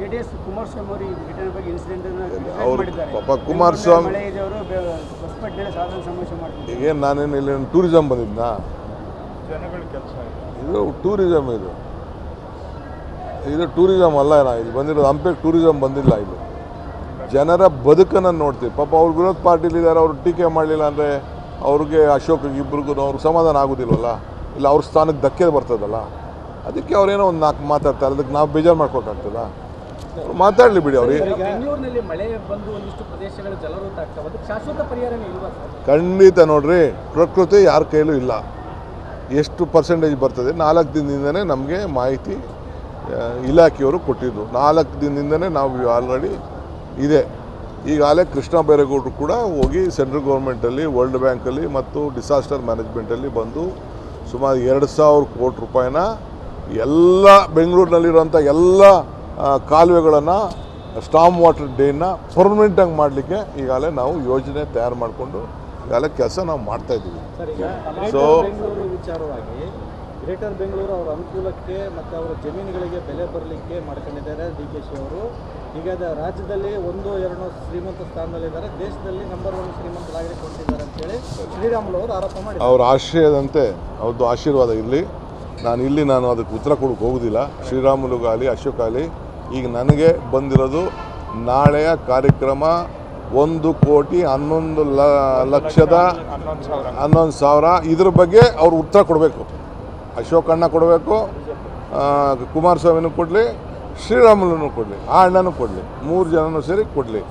J D S Kumaraswamy ಅವರು ಈ ಘಟನೆ ಬಗ್ಗೆ ಇನ್ಸಿಡೆಂಟ್ ಅವ್ರು ಮಾಡಿದ್ದಾರೆ. ಪಾಪ ಕುಮಾರಸ್ವಾಮಿ- ಮಳೆ ಇದೆ ಅವರು ಹೊಸಪೇಟೆಯಲ್ಲಿ ಸಮಾವೇಶ ಈಗೇನು ನಾನೇನು ಇಲ್ಲಿ ಟೂರಿಸಮ್ ಬಂದಿದ್ನಾ? ಜನಗಳ ಕೆಲಸ ಇದು. ಟೂರಿಸಮ್ ಇದು. ಇದು ಟೂರಿಸಮ್ ಅಲ್ಲ ನಾ ಇಲ್ಲಿ ಬಂದಿರೋದು ಹಂಪೆಗೆ ಟೂರಿಸಮ್ ಬಂದಿಲ್ಲ ಇದು. ಜನರ ಬದುಕನ್ನು ನೋಡ್ತೀವಿ. ಪಾಪ ಅವ್ರು ವಿರೋಧ ಪಾರ್ಟಿಲಿದ್ದಾರೆ ಅವ್ರು ಟೀಕೆ ಮಾಡಲಿಲ್ಲ ಅಂದರೆ ಅವ್ರಿಗೆ ಅಶೋಕ್ ಇಬ್ರಿಗೂ ಅವ್ರಿಗೆ ಸಮಾಧಾನ ಆಗೋದಿಲ್ವಲ್ಲ? ಇಲ್ಲ ಅವ್ರ ಸ್ಥಾನಕ್ಕೆ ಧಕ್ಕೆ ಬರ್ತದಲ್ಲ? ಅದಕ್ಕೆ ಅವ್ರೇನೋ ಒಂದು ನಾಲ್ಕು ಮಾತಾಡ್ತಾರೆ ಅದಕ್ಕೆ ನಾವು ಬೇಜಾರು ಮಾಡ್ಕೊಳಕ್ಕಾಗ್ತದ? ಅವ್ರು ಮಾತಾಡಲಿ ಬಿಡಿ ಅವ್ರಿಗೆ. ಖಂಡಿತ ನೋಡ್ರಿ ಪ್ರಕೃತಿ ಯಾರ ಕೈಲೂ ಇಲ್ಲ. ಎಷ್ಟು ಪರ್ಸೆಂಟೇಜ್ ಬರ್ತದೆ? ನಾಲ್ಕು ದಿನದಿಂದನೇ ನಮಗೆ ಮಾಹಿತಿ ಇಲಾಖೆಯವರು ಕೊಟ್ಟಿದ್ದು. ನಾಲ್ಕು ದಿನದಿಂದನೇ ನಾವು ಆಲ್ರೆಡಿ ಇದೆ. ಈಗಾಗಲೇ ಕೃಷ್ಣ ಬೈರೇಗೌಡರು ಕೂಡ ಹೋಗಿ ಸೆಂಟ್ರಲ್ ಗೌರ್ಮೆಂಟಲ್ಲಿ ವರ್ಲ್ಡ್ ಬ್ಯಾಂಕಲ್ಲಿ ಮತ್ತು ಡಿಸಾಸ್ಟರ್ ಮ್ಯಾನೇಜ್ಮೆಂಟಲ್ಲಿ ಬಂದು ಸುಮಾರು ಎರಡು ಸಾವಿರ ಕೋಟಿ ರೂಪಾಯಿನ ಎಲ್ಲ ಬೆಂಗಳೂರಿನಲ್ಲಿರುವಂಥ ಎಲ್ಲ ಕಾಲುವೆಗಳನ್ನು ಸ್ಟಾಮ್ ವಾಟರ್ ಡೇನ ಪರ್ಮನೆಂಟಾಗಿ ಮಾಡಲಿಕ್ಕೆ ಈಗಾಗಲೇ ನಾವು ಯೋಜನೆ ತಯಾರು ಮಾಡಿಕೊಂಡು ಈಗಾಗಲೇ ಕೆಲಸ ನಾವು ಮಾಡ್ತಾ ಇದ್ದೀವಿ. ಸೊ ವಿಚಾರವಾಗಿ ಗ್ರೇಟರ್ ಬೆಂಗಳೂರು ಅವರ ಅನುಕೂಲಕ್ಕೆ ಮತ್ತು ಅವರ ಜಮೀನುಗಳಿಗೆ ಬೆಲೆ ಬರಲಿಕ್ಕೆ ಮಾಡ್ಕೊಂಡಿದ್ದಾರೆ ಡಿ ಕೆ ಶಿ ಅವರು. ಈಗ ರಾಜ್ಯದಲ್ಲಿ ಒಂದು ಎರಡು ಶ್ರೀಮಂತ ಸ್ಥಾನದಲ್ಲಿದ್ದಾರೆ ದೇಶದಲ್ಲಿ ನಂಬರ್ ಒನ್ ಶ್ರೀಮಂತರಾಗಿ ಕೊಡ್ತಿದ್ದಾರೆ ಅಂತೇಳಿ ಶ್ರೀರಾಮುಲು ಅವರು ಆರೋಪ ಮಾಡಿದ್ದಾರೆ. ಅವರ ಆಶ್ರಯದಂತೆ ಅವ್ರದ್ದು ಆಶೀರ್ವಾದ ಇರಲಿ. ನಾನು ಇಲ್ಲಿ ನಾನು ಅದಕ್ಕೆ ಉತ್ತರ ಕೊಡೋಕೆ ಹೋಗೋದಿಲ್ಲ. ಶ್ರೀರಾಮುಲುಗಾಲಿ ಅಶೋಕ್ ಆಗಲಿ ಈಗ ನನಗೆ ಬಂದಿರೋದು ನಾಳೆಯ ಕಾರ್ಯಕ್ರಮ ಒಂದು ಕೋಟಿ ಹನ್ನೊಂದು ಲಕ್ಷದ ಹನ್ನೊಂದು ಸಾವಿರ. ಇದ್ರ ಬಗ್ಗೆ ಅವ್ರು ಉತ್ತರ ಕೊಡಬೇಕು. ಅಶೋಕ್ ಅಣ್ಣ ಕೊಡಬೇಕು ಕುಮಾರಸ್ವಾಮಿನೂ ಕೊಡಲಿ ಶ್ರೀರಾಮುಲೂ ಕೊಡಲಿ, ಆ ಅಣ್ಣನೂ ಕೊಡಲಿ, ಮೂರು ಜನನೂ ಸೇರಿ ಕೊಡಲಿ.